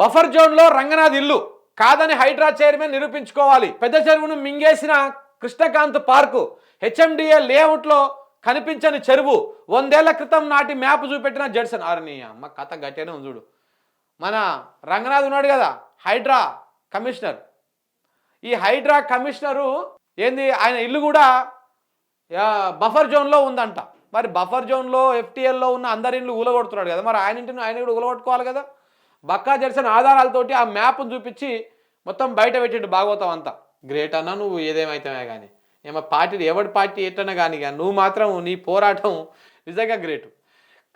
Buffer జోన్లో రంగనాథ్ ఇల్లు కాదని హైడ్రా చైర్మన్ నిరూపించుకోవాలి. పెద్ద చెరువును మింగేసిన కృష్ణకాంత్ పార్కు హెచ్ఎండిఏ లేఅవుట్లో కనిపించని చెరువు. వందేళ్ళ క్రితం నాటి మ్యాప్ చూపెట్టిన జడ్సన్. ఆర్ని అమ్మ కథ గట్టేనే ఉంది చూడు. మన రంగనాథ్ ఉన్నాడు కదా హైడ్రా కమిషనర్. ఈ హైడ్రా కమిషనరు ఏంది ఆయన ఇల్లు కూడా బఫర్ జోన్లో ఉందంట. మరి బఫర్ జోన్లో ఎఫ్టీఎల్లో ఉన్న అందరి ఇండ్లు ఊలగొడుతున్నాడు కదా. మరి ఆయన ఇంటిని ఆయన కూడా ఊలగొట్టుకోవాలి కదా. బక్కా జెర్సన్ ఆధారాలతోటి ఆ మ్యాప్ను చూపించి మొత్తం బయట పెట్టిండు భాగవతం అంతా. గ్రేట్ అన్నా నువ్వు ఏదేమైతేనే కానీ ఏమో పార్టీ ఎవడి పార్టీ ఎట్టన్నా కానీ కానీ నువ్వు మాత్రం నీ పోరాటం నిజంగా గ్రేట్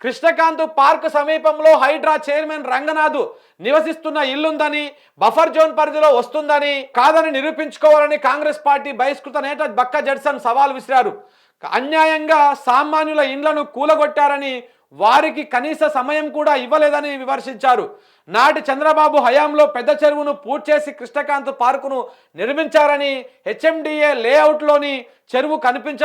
కృష్ణకాంత్ పార్క్ సమీపంలో హైడ్రా చైర్మన్ రంగనాథ్ నివసిస్తున్న ఇల్లుందని బఫర్ జోన్ పరిధిలో వస్తుందని కాదని నిరూపించుకోవాలని కాంగ్రెస్ పార్టీ బహిష్కృత నేత బక్క జడ్సన్ సవాల్ విసిరారు. అన్యాయంగా సామాన్యుల ఇండ్లను కూలగొట్టారని వారికి కనీస సమయం కూడా ఇవ్వలేదని విమర్శించారు. నాటి చంద్రబాబు హయాంలో పెద్ద చెరువును పూర్తి చేసి కృష్ణకాంత్ పార్కును నిర్మించారని హెచ్ఎండిఏ లేఅవుట్లోని చెరువు కనిపించ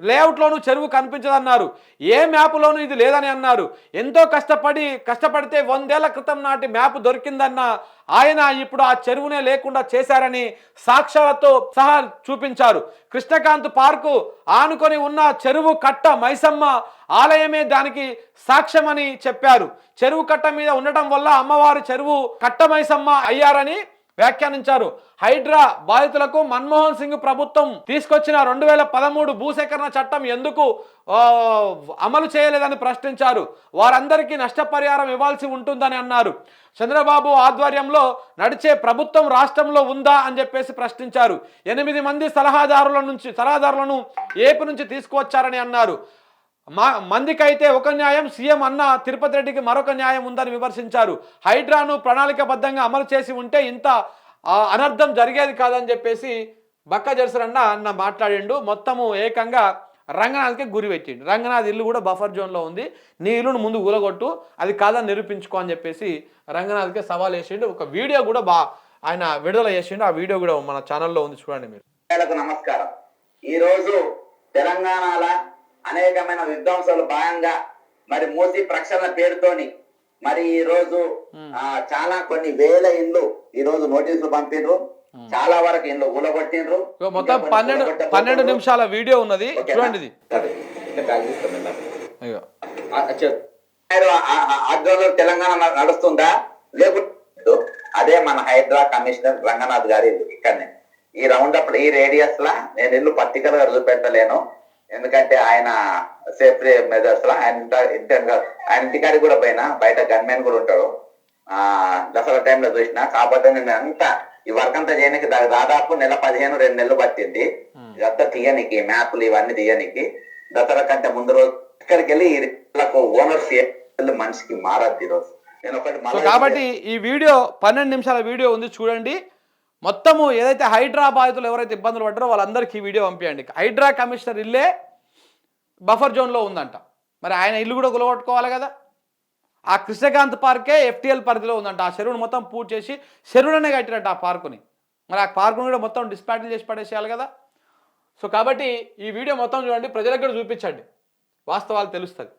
లేఅవుట్లోనూ చెరువు కనిపించదన్నారు. ఏ మ్యాప్లోనూ ఇది లేదని అన్నారు. ఎంతో కష్టపడి కష్టపడితే వందేళ్ళ క్రితం నాటి మ్యాప్ దొరికిందన్న ఆయన ఇప్పుడు ఆ చెరువునే లేకుండా చేశారని సాక్ష్యాలతో సహా చూపించారు. కృష్ణకాంత్ పార్కు ఆనుకొని ఉన్న చెరువు కట్ట మైసమ్మ ఆలయమే దానికి సాక్ష్యమని చెప్పారు. చెరువు కట్ట మీద ఉండటం వల్ల అమ్మవారి చెరువు కట్ట మైసమ్మ అయ్యారని వ్యాఖ్యానించారు. హైడ్రా బాధితులకు మన్మోహన్ సింగ్ ప్రభుత్వం తీసుకొచ్చిన రెండు వేల పదమూడు భూసేకరణ చట్టం ఎందుకు అమలు చేయలేదని ప్రశ్నించారు. వారందరికీ నష్టపరిహారం ఇవ్వాల్సి ఉంటుందని అన్నారు. చంద్రబాబు ఆధ్వర్యంలో నడిచే ప్రభుత్వం రాష్ట్రంలో ఉందా అని చెప్పేసి ప్రశ్నించారు. ఎనిమిది మంది సలహాదారుల నుంచి సలహాదారులను ఏపీ నుంచి తీసుకువచ్చారని అన్నారు. మా మందికైతే ఒక న్యాయం సీఎం అన్న తిరుపతి రెడ్డికి మరొక న్యాయం ఉందని విమర్శించారు. హైడ్రాను ప్రణాళికబద్ధంగా అమలు చేసి ఉంటే ఇంత అనర్థం జరిగేది కాదని చెప్పేసి బక్క జెర్సరన్న అన్న మాట్లాడిండు. మొత్తము ఏకంగా రంగనాథ్కి గురి పెట్టిండు. రంగనాథ్ ఇల్లు కూడా బఫర్ జోన్లో ఉంది. నీ ఇల్లును ముందు ఊలగొట్టు అది కాదని నిరూపించుకో అని చెప్పేసి రంగనాథ్కి సవాల్ వేసిండు. ఒక వీడియో కూడా బా ఆయన విడుదల చేసిండు. ఆ వీడియో కూడా మన ఛానల్లో ఉంది. చూడండి మీరు. నమస్కారం. ఈరోజు తెలంగాణలో అనేకమైన విధ్వంసాలు భాగంగా మరి మూసి ప్రక్షాళన పేరుతోని మరి ఈ రోజు చాలా కొన్ని వేల ఇండ్లు ఈ రోజు నోటీసులు పంపిండ్రు చాలా వరకు ఇండ్లు ఊలగొట్టిండ్రు మొత్తం పన్నెండు. పన్నెండు నిమిషాల వీడియో ఉన్నది? చూడండి ఆధ్వర్యంలో తెలంగాణ నడుస్తుందా? లేకపోతే అదే మన హైడ్రా కమిషనర్ రంగనాథ్ గారి ఇల్లు ఇక్కడనే. ఈ రౌండ్ అప్ ఈ రేడియస్ లా నేను ఇల్లు పర్టికులర్ చూపెట్టలేను. ఎందుకంటే ఆయన సేఫ్టీ మెజర్స్ లా ఆయన ఇంట- ఇంటర్గా ఆయన ఇంటికాడికి కూడా పోయినా బయట గన్మెన్ కూడా ఉంటాడు. ఆ దసరా టైంలో చూసిన కాకపోతే నేను అంతా ఈ వర్క్ అంతా చేయడానికి దాదాపు నెల పదిహేను రెండు నెలలు పట్టింది. ఇదంతా తీయనికి మ్యాప్లు ఇవన్నీ తీయనికి. దసరా కంటే ముందు రోజు ఇక్కడికి వెళ్ళి ఓనర్స్ మనిషికి మారద్దు రోజు. కాబట్టి ఈ వీడియో పన్నెండు నిమిషాల వీడియో ఉంది చూడండి. మొత్తము ఏదైతే హైడ్రా బాధితులు ఎవరైతే ఇబ్బందులు పడ్డారో వాళ్ళందరికీ ఈ వీడియో పంపించండి హైడ్రా కమిషనర్ ఇల్లే బఫర్ జోన్లో ఉందంట. మరి ఆయన ఇల్లు కూడా గులగొట్టుకోవాలి కదా. ఆ కృష్ణకాంత్ పార్కే ఎఫ్టీఎల్ పరిధిలో ఉందంట. ఆ చెరువును మొత్తం పూర్తి చేసి చెరువులనే కట్టినట్టు ఆ పార్కుని. మరి ఆ పార్కుని కూడా మొత్తం డిస్పాటిల్ చేసి పడేసేయాలి కదా. సో కాబట్టి ఈ వీడియో మొత్తం చూడండి ప్రజలకు కూడా చూపించండి. వాస్తవాలు తెలుస్తుంది.